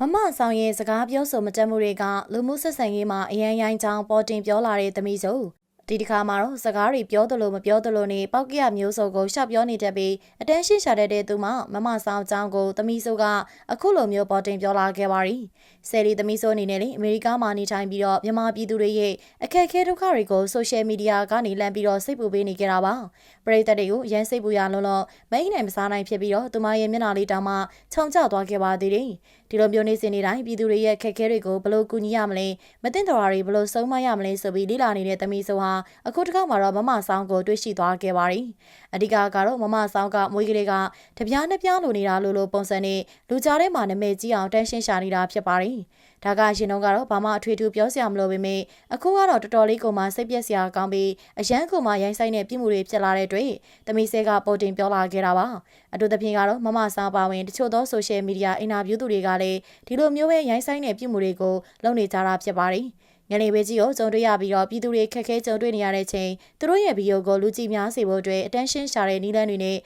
မမဆောင်ရဲ့စကားပြောဆိုမတက်မှုတွေကလူမှုဆက်ဆံရေးမှာအရန်ရိုင်းချောင်းပေါ်တင်ပြောလာတဲ့သမီးစုဒီတစ်ခါမှာတော့စကားတွေပြောသလိုမပြောသလိုနဲ့ပောက်ကရမျိုးစုံကိုရှောက်ပြောနေတတ်ပြီးအတန်းရှင်းရှာတတ်တဲ့သူမှမမဆောင်အကြောင်းကိုသမီးစုကအခုလိုမျိုးပေါ်တင်ပြောလာခဲ့ပါရီဆယ်လီသမီးစုအနေနဲ့လေအမေရိကမှာနေထိုင်ပြီးတော့မြန်မာပြည်သူတွေရဲ့အခက်အခဲဒုက္ခတွေကိုဆိုရှယ်မီဒီယာကနေလမ်းပြီးတော့စိတ်ပူပေးနေကြတာပါပရိသတ်တွေကိုရမ်းစိတ်ပူရလုံးလုံးမအိမ်နိုင်မစားနိုင်ဖြစ်ပြီးတော့သူမရဲ့မျက်နှာလေးတောင်မှခြုံကျသွားခဲ့ပါသေးတယ် ဒီလိုမျိုးနေစဉ်နေတိုင်းပြည်သူတွေရဲ့ခက်ခဲတွေကိုဘယ်လိုကူညီရမလဲမသိတော်ရာတွေဘယ်လိုဆုံးမရမလဲဆိုပြီးလေ့လာနေတဲ့သမီးဆိုဟာအခုတစ်ခါမှတော့မမဆောင်ကိုတွေ့ရှိသွားခဲ့ပါရီအဓိကကတော့မမဆောင်ကမွေးကလေးကတပြားနှစ်ပြားလိုနေတာလို့လို့ပုံစံနဲ့လူကြားထဲမှာနာမည်ကြီးအောင်တန်းရှင်းရှာနေတာဖြစ်ပါရီဒါကရှင်တော့ကတော့ဘာမှအထွေထူးပြောစရာမလိုပေမဲ့အခုကတော့တော်တော်လေးကိုမှစိတ်ပြက်စရာကောင်းပြီးအရန်ကိုမှရိုင်းဆိုင်တဲ့ပြစ်မှုတွေဖြစ်လာတဲ့အတွက်သမီးဆဲကပေါ်တင်ပြောလာခဲ့တာပါအတူသဖြင့်ကတော့မမဆောင်ပါဝင်တချို့သောဆိုရှယ်မီဒီယာအင်တာဗျူးသူတွေကလည်းဒီလိုမျိုးပဲရိုင်းဆိုင်တဲ့ပြစ်မှုတွေကိုလုပ်နေကြတာဖြစ်ပါတယ်ညနေပဲကြီးကိုကြုံတွေ့ရပြီးတော့ပြည်သူတွေခက်ခဲကြုံတွေ့နေရတဲ့ချိန်သူတို့ရဲ့ဗီဒီယိုကိုလူကြည့်များစေဖို့အတွက် attention ရှာတဲ့နည်းလမ်းတွေနဲ့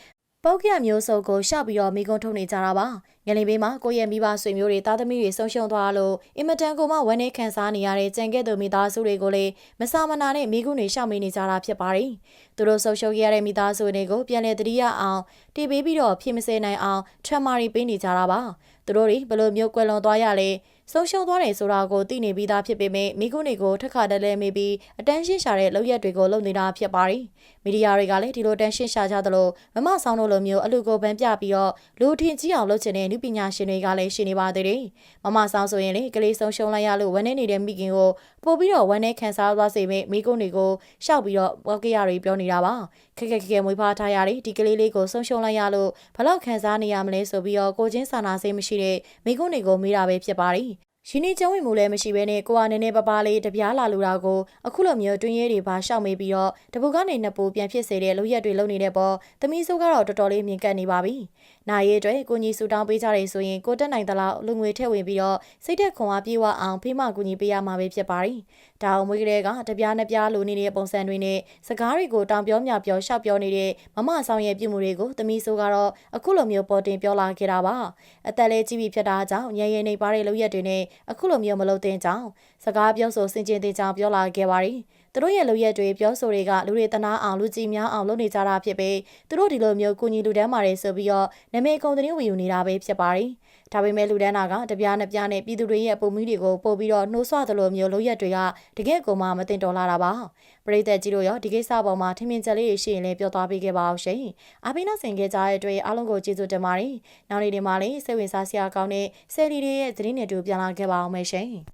ပုတ်ကရမျိုးစုံကိုရှောက်ပြီးတော့မိကုံးထုတ်နေကြတာပါငလင်ဘေးမှာကိုယ့်ရဲ့မိဘဆွေမျိုးတွေသားသမီးတွေဆုံးရှုံးသွားလို့အင်မတန်ကိုမှဝမ်းနည်းခံစားနေရတဲ့ကြံခဲ့သူမိသားစုတွေကိုလည်းမဆာမနာနဲ့မိကုန်းတွေရှောက်မေးနေကြတာဖြစ်ပါတယ်သူတို့ဆုံးရှုံးခဲ့ရတဲ့မိသားစုတွေကိုပြန်လည်တတိယအောင်တီးပေးပြီးတော့ဖြစ်မစဲနိုင်အောင်ထရမာရီပေးနေကြတာပါသူတို့တွေဘလို့မျိုးကွယ်လွန်သွားရလဲဆုံးရှုံးသွားတယ်ဆိုတာကိုသိနေပြီးသားဖြစ်ပေမဲ့မိကုန်းတွေကိုထက်ခါတလဲမေးပြီးအတန်းရှင်းရှာတဲ့လောက်ရက်တွေကိုလုပ်နေတာဖြစ်ပါတယ်မီဒီယာတွေကလည်းဒီလိုတန်းရှင်းရှာကြသလိုမမဆောင်တို့လိုမျိုးအလူကိုပန်းပြပြီးတော့လူထင်ကြီးအောင်လုပ်ချင်တဲ့နုပညာရှင်တွေကလည်းရှိနေပါသေးတယ်။မမဆောင်ဆိုရင်လေကလေးဆုံးရှုံးလိုက်ရလို့ဝမ်းနေနေတဲ့မိခင်ကိုပို့ပြီးတော့ဝမ်းနေခံစားသွားစေမဲ့မိကုန်းတွေကိုရှောက်ပြီးတော့ဘော့ကရတွေပြောနေတာပါ။ခက်ခက်ခက်ခက်မွေးဖွားထားရတဲ့ဒီကလေးလေးကိုဆုံးရှုံးလိုက်ရလို့ဘလောက်ခံစားနေရမလဲဆိုပြီးတော့ကိုချင်းစာနာစိတ်မရှိတဲ့မိကုန်းတွေကိုမေးတာပဲဖြစ်ပါတယ်။ ရှင်နေကျုံဝင်မှုလည်းမရှိဘဲနဲ့ကိုကနည်းနည်းပပလေးတပြားလာလူတာကိုအခုလိုမျိုးတွင်းရဲတွေပါရှောက်မေးပြီးတော့တပူကနေနှစ်ပူပြန်ဖြစ်စေတဲ့လူရက်တွေလုံနေတဲ့ပေါ်သမီးစိုးကတော့တော်တော်လေးမြင်ကပ်နေပါပြီ။နာရီအတွက်ကိုကြီးဆူတောင်းပေးကြတယ်ဆိုရင်ကိုတက်နိုင်သလောက်လူငွေထည့်ဝင်ပြီးတော့စိတ်သက်ခွန်အားပြေဝအောင်ဖေးမကူညီပေးရမှာပဲဖြစ်ပါရီ။ဒါအောင်မွေးကလေးကတပြားနှစ်ပြားလိုနေတဲ့ပုံစံတွေနဲ့စကားတွေကိုတောင်ပြောမြပြောရှောက်ပြောနေတဲ့မမဆောင်ရဲ့ပြုမှုတွေကိုသမီးစိုးကတော့အခုလိုမျိုးပေါ်တင်ပြောလာခဲ့တာပါ။အသက်လေးကြီးပြီဖြစ်တာကြောင့်ညရင်နေပါတဲ့လူရက်တွေနဲ့အခုလိုမျိုးမလုပ်သင့်ကြောင်းစကားပြောဆိုစင်ကြင်တဲ့ကြောင်းပြောလာခဲ့ပါရီ သူတို့ရဲ့လုပ်ရက်တွေပြောဆိုတွေကလူတွေတနာအောင်လူကြီးများအောင်လုပ်နေကြတာဖြစ်ပြီးသူတို့ဒီလိုမျိုးကိုကြီးလူတန်းမာတွေဆိုပြီးတော့နမေကုံသတင်းဝင်ယူနေတာပဲဖြစ်ပါရီဒါပေမဲ့လူဒန်းနာကတပြားနှစ်ပြားနဲ့ပြည်သူတွေရဲ့ပုံမှုတွေကိုပို့ပြီးတော့နှိုးဆွသလိုမျိုးလုပ်ရက်တွေကတကယ့်ကိုမှမတင်တော်လာတာပါပရိသတ်ကြီးတို့ရောဒီကိစ္စပေါ်မှာထင်မြင်ချက်လေးတွေရှိရင်လည်းပြောသွားပေးခဲ့ပါအောင်ရှင်အားပေးနောက်ဆင်ခဲ့ကြတဲ့အတွက်အားလုံးကိုကျေးဇူးတင်ပါတယ်နောက်နေ့ဒီမှာလည်းစိတ်ဝင်စားစရာကောင်းတဲ့ဆယ်လီတွေရဲ့သတင်းတွေတူပြန်လာခဲ့ပါအောင်မယ်ရှင်